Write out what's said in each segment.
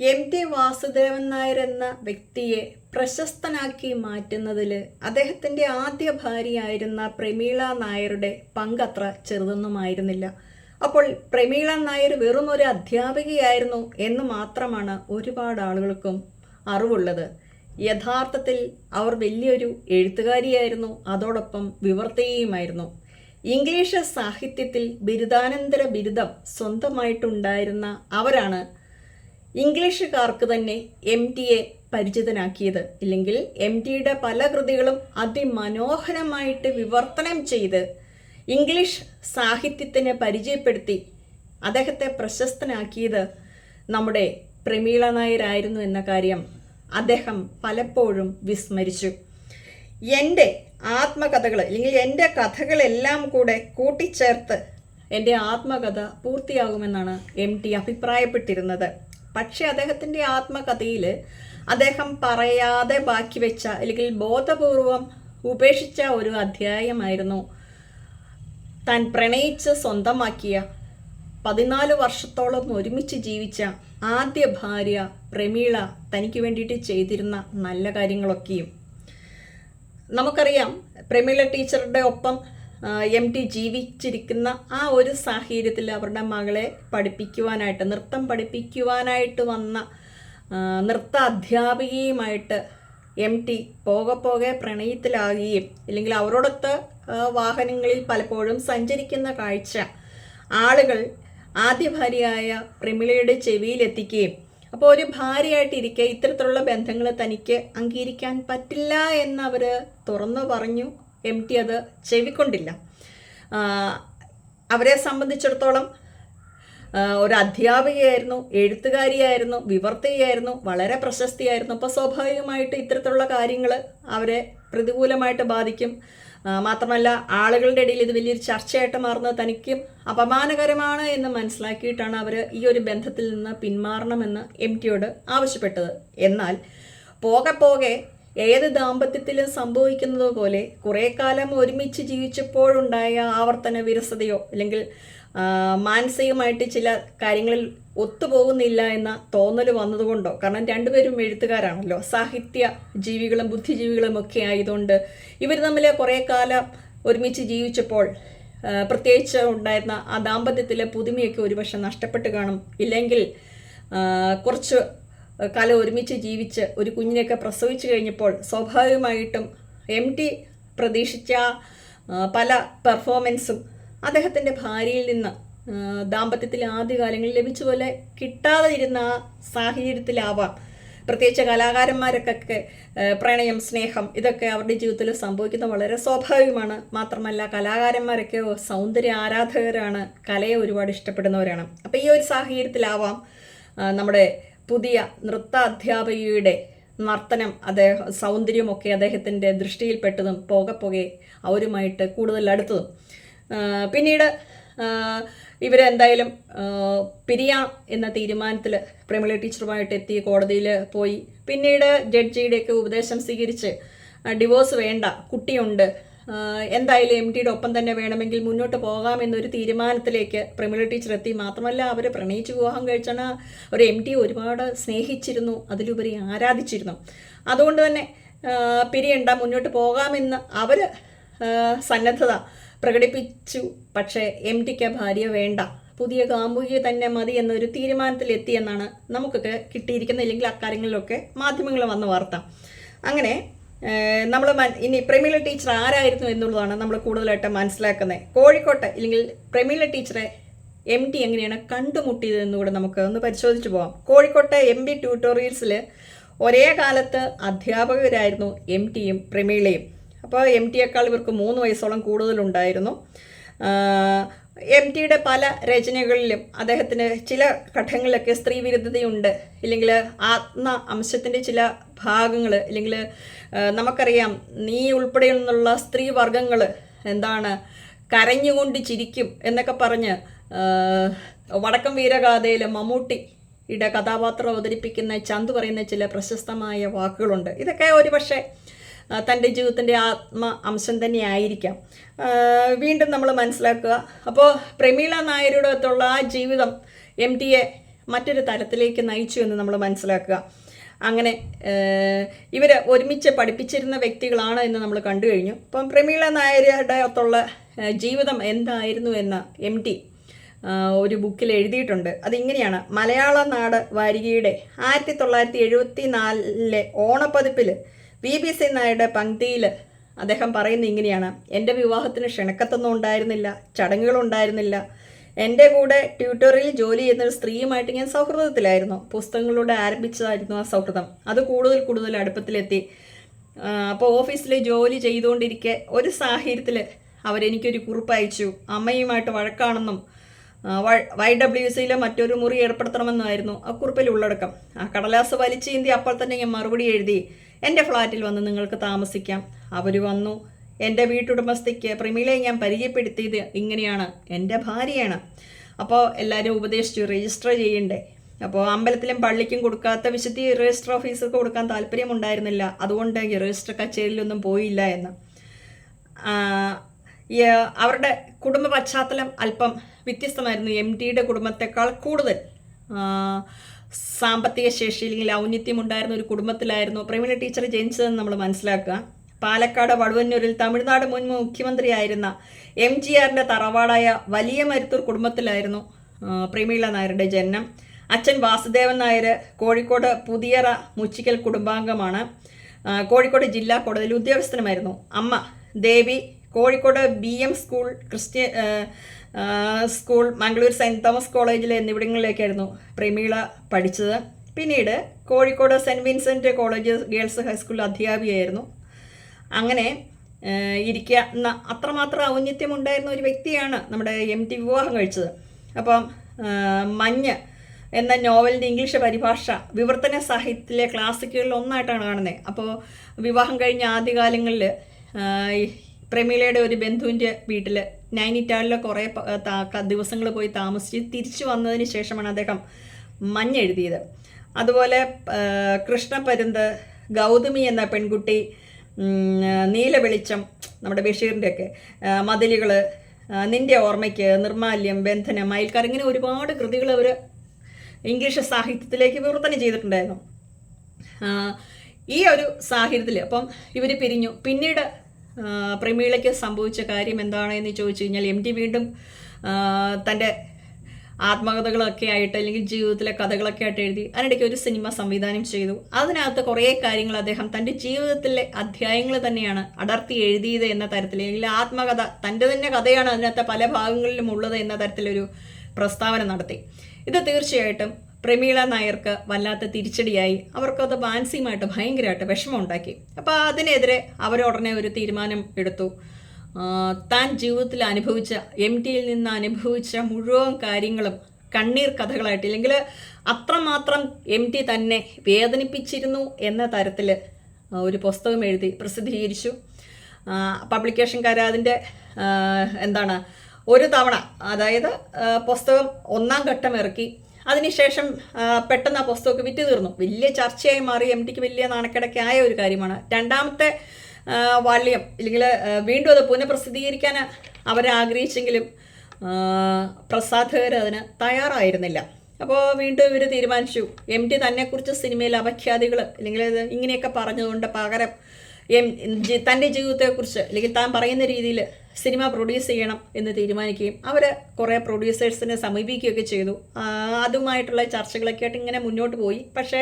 M T Vasudevan Nair എന്ന വ്യക്തിയെ പ്രശസ്തനാക്കി മാറ്റുന്നതിൽ അദ്ദേഹത്തിന്റെ ആദ്യ ഭാര്യയായിരുന്ന പ്രമീള നായരുടെ പങ്കത്ര ചെറുതൊന്നുമായിരുന്നില്ല. അപ്പോൾ പ്രമീള നായർ വെറും ഒരു അധ്യാപികയായിരുന്നു എന്ന് മാത്രമാണ് ഒരുപാട് ആളുകൾക്കും അറിവുള്ളത്. യഥാർത്ഥത്തിൽ അവർ വലിയൊരു എഴുത്തുകാരിയായിരുന്നു അതോടൊപ്പം വിവർത്തകയുമായിരുന്നു. ഇംഗ്ലീഷ് സാഹിത്യത്തിൽ ബിരുദാനന്തര ബിരുദം സ്വന്തമായിട്ടുണ്ടായിരുന്ന അവരാണ് ഇംഗ്ലീഷുകാർക്ക് തന്നെ എം ടിയെ പരിചിതനാക്കിയത്. ഇല്ലെങ്കിൽ എം ടിയുടെ പല കൃതികളും അതിമനോഹരമായിട്ട് വിവർത്തനം ചെയ്ത് ഇംഗ്ലീഷ് സാഹിത്യത്തിനെ പരിചയപ്പെടുത്തി അദ്ദേഹത്തെ പ്രശസ്തനാക്കിയത് നമ്മുടെ പ്രമീള നായരായിരുന്നു എന്ന കാര്യം അദ്ദേഹം പലപ്പോഴും വിസ്മരിച്ചു. എന്റെ ആത്മകഥകൾ അല്ലെങ്കിൽ എന്റെ കഥകളെല്ലാം കൂടെ കൂട്ടിച്ചേർത്ത് എന്റെ ആത്മകഥ പൂർത്തിയാകുമെന്നാണ് എം ടി അഭിപ്രായപ്പെട്ടിരുന്നത്. പക്ഷേ അദ്ദേഹത്തിന്റെ ആത്മകഥയിൽ അദ്ദേഹം പറയാതെ ബാക്കി വെച്ച അല്ലെങ്കിൽ ബോധപൂർവം ഉപേക്ഷിച്ച ഒരു അധ്യായമായിരുന്നു. താൻ പ്രണയിച്ച് സ്വന്തമാക്കിയ പതിനാല് വർഷത്തോളം ഒരുമിച്ച് ജീവിച്ച ആദ്യ ഭാര്യ പ്രമീള തനിക്ക് വേണ്ടിയിട്ട് ചെയ്തിരുന്ന നല്ല കാര്യങ്ങളൊക്കെയും. നമുക്കറിയാം പ്രമീള ടീച്ചറുടെ ഒപ്പം എം ടി ജീവിച്ചിരിക്കുന്ന ആ ഒരു സാഹചര്യത്തിൽ അവരുടെ മകളെ പഠിപ്പിക്കുവാനായിട്ട് നൃത്തം പഠിപ്പിക്കുവാനായിട്ട് വന്ന നൃത്ത അധ്യാപികയുമായിട്ട് എം ടി പോകെ പോകെ പ്രണയത്തിലാകുകയും ഇല്ലെങ്കിൽ അവരോടൊത്ത് വാഹനങ്ങളിൽ പലപ്പോഴും സഞ്ചരിക്കുന്ന കാഴ്ച ആളുകൾ ആദ്യ ഭാര്യയായ പ്രമിളയുടെ ചെവിയിലെത്തിക്കുകയും അപ്പോൾ ഒരു ഭാര്യയായിട്ടിരിക്കെ ഇത്തരത്തിലുള്ള ബന്ധങ്ങൾ തനിക്ക് അംഗീകരിക്കാൻ പറ്റില്ല എന്ന് അവർ തുറന്നു പറഞ്ഞു. എം ടി അത് ചെവിക്കൊണ്ടില്ല. അവരെ സംബന്ധിച്ചിടത്തോളം ഒരു അധ്യാപികയായിരുന്നു എഴുത്തുകാരിയായിരുന്നു വിവർത്തകയായിരുന്നു വളരെ പ്രശസ്തിയായിരുന്നു. അപ്പോൾ സ്വാഭാവികമായിട്ട് ഇത്തരത്തിലുള്ള കാര്യങ്ങൾ അവരെ പ്രതികൂലമായിട്ട് ബാധിക്കും. മാത്രമല്ല ആളുകളുടെ ഇടയിൽ ഇത് വലിയൊരു ചർച്ചയായിട്ട് മാറുന്നത് തനിക്കും അപമാനകരമാണ് എന്ന് മനസ്സിലാക്കിയിട്ടാണ് അവർ ഈ ഒരു ബന്ധത്തിൽ നിന്ന് പിന്മാറണമെന്ന് എം ടിയോട് ആവശ്യപ്പെട്ടത്. എന്നാൽ പോകെ പോകെ ഏത് ദാമ്പത്യത്തിലും സംഭവിക്കുന്നത് പോലെ കുറേ കാലം ഒരുമിച്ച് ജീവിച്ചപ്പോഴുണ്ടായ ആവർത്തന വിരസതയോ അല്ലെങ്കിൽ മാനസികമായിട്ട് ചില കാര്യങ്ങളിൽ ഒത്തുപോകുന്നില്ല എന്ന തോന്നൽ വന്നതുകൊണ്ടോ? കാരണം രണ്ടുപേരും എഴുത്തുകാരാണല്ലോ. സാഹിത്യ ജീവികളും ബുദ്ധിജീവികളും ഒക്കെ ആയതുകൊണ്ട് ഇവർ തമ്മിൽ കുറേ കാലം ഒരുമിച്ച് ജീവിച്ചപ്പോൾ പ്രത്യേകിച്ച് ഉണ്ടായിരുന്ന ആ ദാമ്പത്യത്തിലെ പുതുമയൊക്കെ ഒരുപക്ഷെ നഷ്ടപ്പെട്ട് കാണും. ഇല്ലെങ്കിൽ കുറച്ച് കാലം ഒരുമിച്ച് ജീവിച്ച് ഒരു കുഞ്ഞിനെയൊക്കെ പ്രസവിച്ചു കഴിഞ്ഞപ്പോൾ സ്വാഭാവികമായിട്ടും എം ടി പ്രതീക്ഷിച്ച പല പെർഫോമൻസും അദ്ദേഹത്തിന്റെ ഭാര്യയിൽ നിന്ന് ദാമ്പത്യത്തിൽ ആദ്യകാലങ്ങളിൽ ലഭിച്ച പോലെ കിട്ടാതെ ഇരുന്ന ആ സാഹചര്യത്തിലാവാം. പ്രത്യേകിച്ച് കലാകാരന്മാരൊക്കെ പ്രണയം സ്നേഹം ഇതൊക്കെ അവരുടെ ജീവിതത്തിൽ സംഭവിക്കുന്നത് വളരെ സ്വാഭാവികമാണ്. മാത്രമല്ല കലാകാരന്മാരൊക്കെ സൗന്ദര്യ ആരാധകരാണ് കലയെ ഒരുപാട് ഇഷ്ടപ്പെടുന്നവരാണ്. അപ്പോൾ ഈ ഒരു സാഹചര്യത്തിലാവാം നമ്മുടെ പുതിയ നൃത്ത അധ്യാപികയുടെ നർത്തനം അദ്ദേഹം സൗന്ദര്യമൊക്കെ അദ്ദേഹത്തിന്റെ ദൃഷ്ടിയിൽപ്പെട്ടതും പോകെ പോകെ അവരുമായിട്ട് കൂടുതൽ അടുത്തതും. പിന്നീട് ഇവരെന്തായാലും പിരിയാം എന്ന തീരുമാനത്തിൽ പ്രമിള ടീച്ചറുമായിട്ട് എത്തി കോടതിയിൽ പോയി. പിന്നീട് ജഡ്ജിയുടെയൊക്കെ ഉപദേശം സ്വീകരിച്ച് ഡിവോഴ്സ് വേണ്ട കുട്ടിയുണ്ട്. എന്തായാലും എം ടിയുടെ ഒപ്പം തന്നെ വേണമെങ്കിൽ മുന്നോട്ട് പോകാം എന്നൊരു തീരുമാനത്തിലേക്ക് പ്രമിള ടീച്ചർ എത്തി. മാത്രമല്ല അവർ പ്രണയിച്ച് വിവാഹം കഴിച്ചാണ് ഒരു എം ടി ഒരുപാട് സ്നേഹിച്ചിരുന്നു അതിലുപരി ആരാധിച്ചിരുന്നു. അതുകൊണ്ട് തന്നെ പിരിയണ്ട മുന്നോട്ട് പോകാമെന്ന് അവർ സന്നദ്ധത പ്രകടിപ്പിച്ചു. പക്ഷേ എം ടിക്ക് ഭാര്യ വേണ്ട. പുതിയ കാമ്പുകിയെ തന്നെ മതി എന്നൊരു തീരുമാനത്തിലെത്തിയെന്നാണ് നമുക്കൊക്കെ കിട്ടിയിരിക്കുന്ന ഇല്ലെങ്കിൽ അക്കാര്യങ്ങളിലൊക്കെ മാധ്യമങ്ങൾ വന്ന വാർത്ത. അങ്ങനെ നമ്മൾ ഇനി പ്രമീല ടീച്ചർ ആരായിരുന്നു എന്നുള്ളതാണ് നമ്മൾ കൂടുതലായിട്ട് മനസ്സിലാക്കുന്നത് കോഴിക്കോട്ടെ ഇല്ലെങ്കിൽ പ്രമീല ടീച്ചറെ എം ടി എങ്ങനെയാണ് കണ്ടുമുട്ടിയത് എന്നുകൂടെ നമുക്ക് ഒന്ന് പരിശോധിച്ച് പോവാം. കോഴിക്കോട്ടെ എം ബി ട്യൂട്ടോറിയൽസിൽ ഒരേ കാലത്ത് അധ്യാപകരായിരുന്നു എം ടിയും പ്രമീളയും. അപ്പോൾ എം ടിയേക്കാൾ ഇവർക്ക് മൂന്ന് വയസ്സോളം കൂടുതലുണ്ടായിരുന്നു. എം ടിയുടെ പല രചനകളിലും അദ്ദേഹത്തിന് ചില ഘട്ടങ്ങളിലൊക്കെ സ്ത്രീവിരുദ്ധതയുണ്ട്. ഇല്ലെങ്കിൽ ആത്മ അംശത്തിന്റെ ചില ഭാഗങ്ങൾ ഇല്ലെങ്കിൽ നമുക്കറിയാം നീ ഉൾപ്പെടെയുള്ള സ്ത്രീ വർഗങ്ങൾ എന്താണ് കരഞ്ഞുകൊണ്ട് ചിരിക്കും എന്നൊക്കെ പറഞ്ഞ് വടക്കം വീരഗാഥയിൽ മമ്മൂട്ടിയുടെ കഥാപാത്രം അവതരിപ്പിക്കുന്ന ചന്ത് പറയുന്ന ചില പ്രശസ്തമായ വാക്കുകളുണ്ട്. ഇതൊക്കെ ഒരുപക്ഷെ തന്റെ ജീവിതത്തിന്റെ ആത്മ അംശം തന്നെ ആയിരിക്കാം. വീണ്ടും നമ്മൾ മനസ്സിലാക്കുക. അപ്പോൾ പ്രമീള നായരുടെ അടുത്തുള്ള ആ ജീവിതം എം ടിയെ മറ്റൊരു തലത്തിലേക്ക് നയിച്ചു എന്ന് നമ്മൾ മനസ്സിലാക്കുക. അങ്ങനെ ഇവർ ഒരുമിച്ച് പഠിപ്പിച്ചിരുന്ന വ്യക്തികളാണ് എന്ന് നമ്മൾ കണ്ടു കഴിഞ്ഞു. അപ്പം പ്രമീള നായരുടെ അകത്തുള്ള ജീവിതം എന്തായിരുന്നു എന്ന എം ടി ഒരു ബുക്കിൽ എഴുതിയിട്ടുണ്ട്. അതിങ്ങനെയാണ് മലയാള നാട് വാരികയുടെ ആയിരത്തി തൊള്ളായിരത്തി എഴുപത്തി നാലിലെ ഓണപ്പതിപ്പിൽ വി ബി സി നായരുടെ പങ്ക്തിയിൽ അദ്ദേഹം പറയുന്നത് ഇങ്ങനെയാണ് എന്റെ വിവാഹത്തിന് ക്ഷണക്കത്തൊന്നും ഉണ്ടായിരുന്നില്ല ചടങ്ങുകളുണ്ടായിരുന്നില്ല എന്റെ കൂടെ ട്യൂട്ടോറിയൽ ജോലി ചെയ്യുന്ന ഒരു സ്ത്രീയുമായിട്ട് ഞാൻ സൗഹൃദത്തിലായിരുന്നു. പുസ്തകങ്ങളിലൂടെ ആരംഭിച്ചതായിരുന്നു ആ സൗഹൃദം. അത് കൂടുതൽ കൂടുതൽ അടുപ്പത്തിലെത്തി. അപ്പോൾ ഓഫീസിൽ ജോലി ചെയ്തുകൊണ്ടിരിക്കെ ഒരു സാഹചര്യത്തിൽ അവരെനിക്കൊരു കുറിപ്പ് അയച്ചു. അമ്മയുമായിട്ട് വഴക്കാണെന്നും വൈ ഡബ്ല്യു സിയിലെ മറ്റൊരു മുറി ഏർപ്പെടുത്തണമെന്നായിരുന്നു ആ കുറിപ്പിൽ ഉള്ളടക്കം. ആ കടലാസ് വലിച്ചീന്തി അപ്പോൾ തന്നെ ഞാൻ മറുപടി എഴുതി എന്റെ ഫ്ലാറ്റിൽ വന്ന് നിങ്ങൾക്ക് താമസിക്കാം. അവർ വന്നു. എന്റെ വീട്ടുടമസ്ഥയ്ക്ക് പ്രമീളയെ ഞാൻ പരിചയപ്പെടുത്തിയത് ഇങ്ങനെയാണ്. എന്റെ ഭാര്യയാണ്. അപ്പോൾ എല്ലാവരും ഉപദേശിച്ചു രജിസ്റ്റർ ചെയ്യണ്ടേ? അപ്പോൾ അമ്പലത്തിലും പള്ളിക്കും കൊടുക്കാത്ത വിശുദ്ധി രജിസ്റ്റർ ഓഫീസർക്ക് കൊടുക്കാൻ താല്പര്യമുണ്ടായിരുന്നില്ല. അതുകൊണ്ട് ഈ രജിസ്റ്റർ കച്ചേരിയിലൊന്നും പോയില്ല എന്ന്. അവരുടെ കുടുംബ പശ്ചാത്തലം അല്പം വ്യത്യസ്തമായിരുന്നു. എം ടിയുടെ കുടുംബത്തെക്കാൾ കൂടുതൽ. സാമ്പത്തിക ശേഷി അല്ലെങ്കിൽ ഔന്നിത്യം ഉണ്ടായിരുന്ന ഒരു കുടുംബത്തിലായിരുന്നു പ്രവീണ ടീച്ചർ ജനിച്ചതെന്ന് നമ്മൾ മനസ്സിലാക്കുക. പാലക്കാട് വടുവന്നൂരിൽ തമിഴ്നാട് മുൻ മുഖ്യമന്ത്രിയായിരുന്ന എം ജി ആറിന്റെ തറവാടായ വലിയ മരുത്തൂർ കുടുംബത്തിലായിരുന്നു പ്രേമീള നായരുടെ ജനനം. അച്ഛൻ വാസുദേവൻ നായർ കോഴിക്കോട് പുതിയറ മുച്ചിക്കൽ കുടുംബാംഗമാണ്. കോഴിക്കോട് ജില്ലാ കോടതിയിൽ ഉദ്യോഗസ്ഥനുമായിരുന്നു. അമ്മ Devi Kozhikode B M school Christian school Mangalore Saint Thomas കോളേജിൽ എന്നിവിടങ്ങളിലേക്കായിരുന്നു പ്രമീള പഠിച്ചത്. പിന്നീട് Kozhikode Saint Vincent college girls ഹൈസ്കൂളിൽ അധ്യാപികയായിരുന്നു. അങ്ങനെ ഇരിക്കുക ഇരിക്കുന്ന അത്രമാത്രം ഔന്നിത്യം ഉണ്ടായിരുന്ന ഒരു വ്യക്തിയാണ് നമ്മുടെ എം ടി വിവാഹം കഴിച്ചത്. അപ്പം മഞ്ഞ് എന്ന നോവലിന്റെ ഇംഗ്ലീഷ് പരിഭാഷ വിവർത്തന സാഹിത്യത്തിലെ ക്ലാസിക്കുകളിൽ ഒന്നായിട്ടാണ് കാണുന്നത് അപ്പോൾ വിവാഹം കഴിഞ്ഞ ആദ്യകാലങ്ങളിൽ പ്രമീളയുടെ ഒരു ബന്ധുവിന്റെ വീട്ടിൽ നൈനിറ്റാളിൽ കുറേ ദിവസങ്ങൾ പോയി താമസിച്ച് തിരിച്ചു വന്നതിന് ശേഷമാണ് അദ്ദേഹം മഞ്ഞ് എഴുതിയത്. അതുപോലെ കൃഷ്ണപരുന്ത് ഗൗതമി എന്ന പെൺകുട്ടി നീല വെളിച്ചം നമ്മുടെ ബഷീറിന്റെയൊക്കെ മതിലുകൾ നിന്റെ ഓർമ്മയ്ക്ക് നിർമാല്യം ബന്ധനം അയൽക്കാർ ഇങ്ങനെ ഒരുപാട് കൃതികൾ അവർ ഇംഗ്ലീഷ് സാഹിത്യത്തിലേക്ക് വിവർത്തനം ചെയ്തിട്ടുണ്ടായിരുന്നു. ഈ ഒരു സാഹിത്യത്തിൽ അപ്പം ഇവർ പിരിഞ്ഞു. പിന്നീട് പ്രമീളയ്ക്ക് സംഭവിച്ച കാര്യം എന്താണ് എന്ന് ചോദിച്ചു കഴിഞ്ഞാൽ എം ടി വീണ്ടും തന്റെ ആത്മകഥകളൊക്കെ ആയിട്ട് അല്ലെങ്കിൽ ജീവിതത്തിലെ കഥകളൊക്കെ ആയിട്ട് എഴുതി അതിനിടയ്ക്ക് ഒരു സിനിമ സംവിധാനം ചെയ്തു. അതിനകത്ത് കുറേ കാര്യങ്ങൾ അദ്ദേഹം തന്റെ ജീവിതത്തിലെ അധ്യായങ്ങൾ തന്നെയാണ് അടർത്തി എഴുതിയത് എന്ന തരത്തിൽ അല്ലെങ്കിൽ ആത്മകഥ തന്റെ തന്നെ കഥയാണ് അതിനകത്ത് പല ഭാഗങ്ങളിലും ഉള്ളത് എന്ന തരത്തിലൊരു പ്രസ്താവന നടത്തി. ഇത് തീർച്ചയായിട്ടും പ്രമീള നായർക്ക് വല്ലാത്ത തിരിച്ചടിയായി. അവർക്കത് മാനസികമായിട്ട് ഭയങ്കരമായിട്ട് വിഷമം ഉണ്ടാക്കി അപ്പോൾ അതിനെതിരെ അവരുടനെ ഒരു തീരുമാനം എടുത്തു. താൻ ജീവിതത്തിൽ അനുഭവിച്ച എം ടിയിൽ നിന്ന് അനുഭവിച്ച മുഴുവൻ കാര്യങ്ങളും കണ്ണീർ കഥകളായിട്ട് ഇല്ലെങ്കിൽ അത്രമാത്രം എം ടി തന്നെ വേദനിപ്പിച്ചിരുന്നു എന്ന തരത്തിൽ ഒരു പുസ്തകം എഴുതി പ്രസിദ്ധീകരിച്ചു. പബ്ലിക്കേഷൻകാർ അതിന്റെ എന്താണ് ഒരു തവണ അതായത് പുസ്തകം ഒന്നാം ഘട്ടം ഇറക്കി അതിനുശേഷം പെട്ടെന്ന് ആ പുസ്തകമൊക്കെ വിറ്റ് തീർന്നു വലിയ ചർച്ചയായി മാറി എം ടിക്ക് വലിയ നാണക്കേടൊക്കെ ആയ ഒരു കാര്യമാണ്. രണ്ടാമത്തെ ആ, വാള്യം അല്ലെങ്കിൽ വീണ്ടും അത് പുനഃപ്രസിദ്ധീകരിക്കാൻ അവരാഗ്രഹിച്ചെങ്കിലും പ്രസാധകർ അതിന് തയ്യാറായിരുന്നില്ല. അപ്പോൾ വീണ്ടും ഇവർ തീരുമാനിച്ചു എം ടി തന്നെക്കുറിച്ച് സിനിമയിൽ അപഖ്യാതികൾ അല്ലെങ്കിൽ ഇങ്ങനെയൊക്കെ പറഞ്ഞതുകൊണ്ട് പകരം എം തന്റെ ജീവിതത്തെക്കുറിച്ച് അല്ലെങ്കിൽ താൻ പറയുന്ന രീതിയിൽ സിനിമ പ്രൊഡ്യൂസ് ചെയ്യണം എന്ന് തീരുമാനിക്കുകയും അവർ കുറേ പ്രൊഡ്യൂസേഴ്സിനെ സമീപിക്കുകയൊക്കെ ചെയ്തു. അതുമായിട്ടുള്ള ചർച്ചകളൊക്കെ ആയിട്ട് ഇങ്ങനെ മുന്നോട്ട് പോയി. പക്ഷേ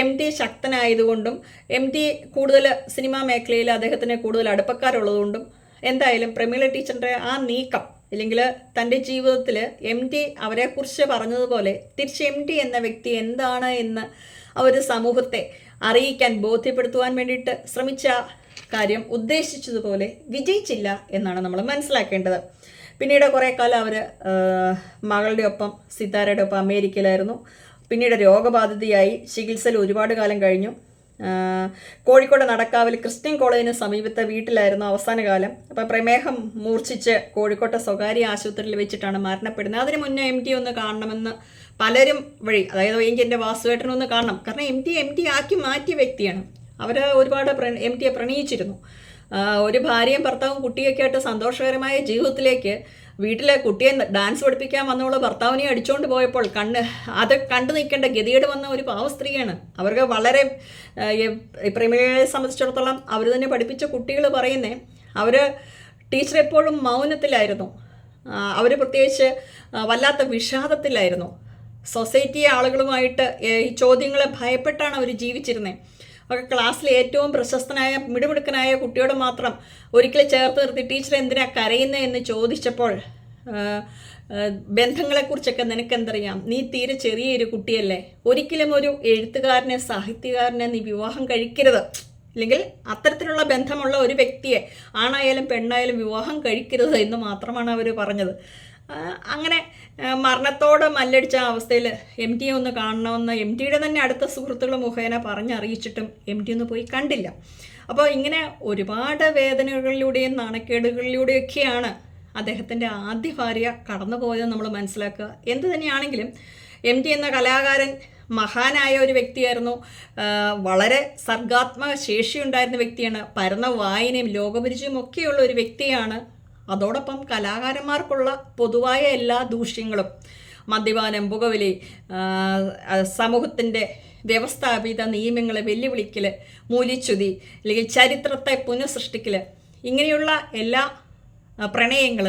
എം ടി ശക്തനായതുകൊണ്ടും എം ടി കൂടുതൽ സിനിമാ മേഖലയിൽ അദ്ദേഹത്തിന് കൂടുതൽ അടുപ്പക്കാരുള്ളതുകൊണ്ടും എന്തായാലും പ്രമീള ടീച്ചറിന്റെ ആ നീക്കം അല്ലെങ്കിൽ തന്റെ ജീവിതത്തിൽ എം ടി അവരെക്കുറിച്ച് പറഞ്ഞതുപോലെ തിരിച്ച് എം ടി എന്ന വ്യക്തി എന്താണ് എന്ന് ആ ഒരു സമൂഹത്തെ അറിയിക്കാൻ ബോധ്യപ്പെടുത്തുവാൻ വേണ്ടിയിട്ട് ശ്രമിച്ച കാര്യം ഉദ്ദേശിച്ചതുപോലെ വിജയിച്ചില്ല എന്നാണ് നമ്മൾ മനസ്സിലാക്കേണ്ടത്. പിന്നീട് കുറേ കാലം അവർ മകളുടെ ഒപ്പം സിതാരയുടെ ഒപ്പം അമേരിക്കയിലായിരുന്നു. പിന്നീട് രോഗബാധിതയായി ചികിത്സയിൽ ഒരുപാട് കാലം കഴിഞ്ഞു. കോഴിക്കോട് നടക്കാവിൽ ക്രിസ്ത്യൻ കോളേജിന് സമീപത്തെ വീട്ടിലായിരുന്നു അവസാന കാലം. അപ്പോൾ പ്രമേഹം മൂർച്ഛിച്ച് കോഴിക്കോട്ടെ സ്വകാര്യ ആശുപത്രിയിൽ വെച്ചിട്ടാണ് മരണപ്പെടുന്നത്. അതിന് മുന്നേ എം ടി ഒന്ന് കാണണമെന്ന് പലരും വഴി അതായത് എനിക്ക് എന്റെ വാസുവേട്ടനൊന്ന് കാണണം. കാരണം എം ടി എം ടി ആക്കി മാറ്റിയ വ്യക്തിയാണ്. അവർ ഒരുപാട് എം ടിയെ പ്രണയിച്ചിരുന്നു. ഒരു ഭാര്യയും ഭർത്താവും കുട്ടിയൊക്കെ ആയിട്ട് സന്തോഷകരമായ ജീവിതത്തിലേക്ക് വീട്ടിലെ കുട്ടിയെ ഡാൻസ് പഠിപ്പിക്കാൻ വന്നവൾ ഭർത്താവിനെ അടിച്ചുകൊണ്ട് പോയപ്പോൾ കണ്ണ് അത് കണ്ടു നിൽക്കേണ്ട ഗതികേട് വന്ന ഒരു പാവ സ്ത്രീയാണ്. അവർക്ക് വളരെ പ്രേമികളെ സംബന്ധിച്ചിടത്തോളം അവർ തന്നെ പഠിപ്പിച്ച കുട്ടികൾ പറയുന്നേ അവർ ടീച്ചർ എപ്പോഴും മൗനത്തിലായിരുന്നു. അവർ പ്രത്യേകിച്ച് വല്ലാത്ത വിഷാദത്തിലായിരുന്നു. സൊസൈറ്റി ആളുകളുമായിട്ട് ഈ ചോദ്യങ്ങളെ ഭയപ്പെട്ടാണ് അവർ ജീവിച്ചിരുന്നത് ഒക്കെ ക്ലാസ്സിലെ ഏറ്റവും പ്രശസ്തനായ മിടുമിടുക്കനായ കുട്ടിയോട് മാത്രം ഒരിക്കലും ചേർത്ത് നിർത്തി ടീച്ചർ എന്തിനാ കരയുന്നത് എന്ന് ചോദിച്ചപ്പോൾ ബന്ധങ്ങളെക്കുറിച്ചൊക്കെ നിനക്കെന്തറിയാം? നീ തീരെ ചെറിയൊരു കുട്ടിയല്ലേ. ഒരിക്കലും ഒരു എഴുത്തുകാരനെ സാഹിത്യകാരനെ നീ വിവാഹം കഴിക്കരുത്. അല്ലെങ്കിൽ അത്തരത്തിലുള്ള ബന്ധമുള്ള ഒരു വ്യക്തിയെ ആണായാലും പെണ്ണായാലും വിവാഹം കഴിക്കരുത് എന്ന് മാത്രമാണ് അവർ പറഞ്ഞത്. അങ്ങനെ മരണത്തോട് മല്ലടിച്ച അവസ്ഥയിൽ എം ടിയെ ഒന്ന് കാണണമെന്ന് എം ടിയുടെ തന്നെ അടുത്ത സുഹൃത്തുക്കൾ മുഖേന പറഞ്ഞറിയിച്ചിട്ടും എം ടി ഒന്ന് പോയി കണ്ടില്ല. അപ്പോൾ ഇങ്ങനെ ഒരുപാട് വേദനകളിലൂടെയും നാണക്കേടുകളിലൂടെയൊക്കെയാണ് അദ്ദേഹത്തിന്റെ ആദ്യ ഭാര്യ കടന്നു പോയതെന്ന് നമ്മൾ മനസ്സിലാക്കുക. എന്ത് തന്നെയാണെങ്കിലും എം ടി എന്ന കലാകാരൻ മഹാനായ ഒരു വ്യക്തിയായിരുന്നു. വളരെ സർഗാത്മക ശേഷിയുണ്ടായിരുന്ന വ്യക്തിയാണ്. പരന്ന വായനയും ലോകപരിചയവും ഒക്കെയുള്ള ഒരു വ്യക്തിയാണ് അതോടൊപ്പം കലാകാരന്മാർക്കുള്ള പൊതുവായ എല്ലാ ദൂഷ്യങ്ങളും മദ്യപാനം പുകവലി സമൂഹത്തിന്റെ വ്യവസ്ഥാപിത നിയമങ്ങളെ വെല്ലുവിളിക്കൽ മൂലിച്ചുതി അല്ലെങ്കിൽ ചരിത്രത്തെ പുനഃസൃഷ്ടിക്കൽ ഇങ്ങനെയുള്ള എല്ലാ പ്രണയങ്ങൾ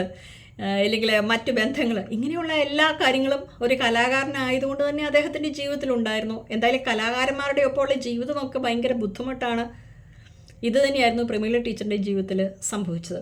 അല്ലെങ്കിൽ മറ്റു ബന്ധങ്ങൾ ഇങ്ങനെയുള്ള എല്ലാ കാര്യങ്ങളും ഒരു കലാകാരനായതുകൊണ്ട് തന്നെ അദ്ദേഹത്തിന്റെ ജീവിതത്തിലുണ്ടായിരുന്നു. എന്തായാലും കലാകാരന്മാരുടെ ഒപ്പമുള്ള ജീവിതമൊക്കെ ഭയങ്കര ബുദ്ധിമുട്ടാണ്. ഇത് തന്നെയായിരുന്നു പ്രമീള ടീച്ചറിന്റെ ജീവിതത്തിൽ സംഭവിച്ചത്.